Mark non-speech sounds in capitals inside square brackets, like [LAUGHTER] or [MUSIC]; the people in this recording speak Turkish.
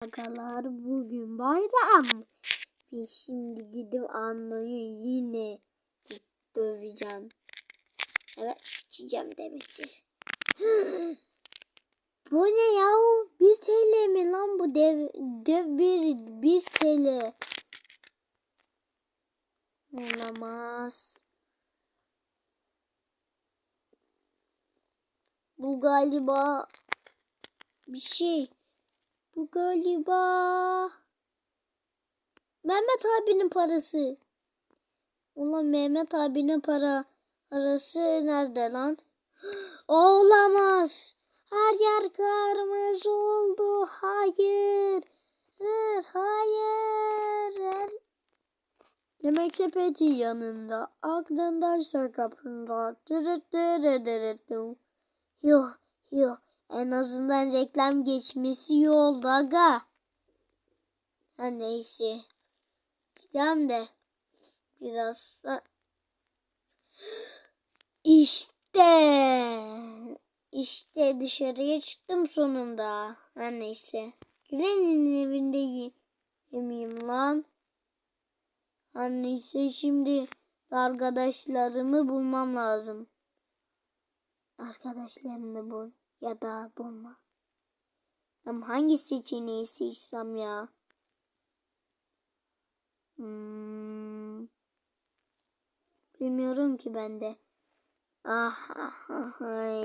Agalar bugün bayram. Ve şimdi gidip Anno'yu yine döveceğim. Evet sıçacağım demektir. [GASPS] bu ne ya? 1 TL mi lan bu dev, dev bir 1 TL. Olamaz. Bu galiba bir şey. Bu galiba Mehmet abinin parası. Ulan Mehmet abinin para parası nerede lan? [GASPS] Olamaz. Her yer kırmızı oldu. Hayır. Hayır. Hayır. Her... Yemek sepeti yanında. Aklındaysa kapında. Dırıt dırıt dırıt. En azından reklam geçmesi iyi oldu aga. Ha neyse. Gideceğim de biraz da... İşte. İşte dışarıya çıktım sonunda. Her neyse. Gren'in evinde ye yemeyeyim lan. Her neyse şimdi arkadaşlarımı bulmam lazım. Arkadaşlarını bul ya da bulma. Ama hangi seçeneği seçsem ya? Hmm. Bilmiyorum ki ben de. Ah, ah, ah, ay.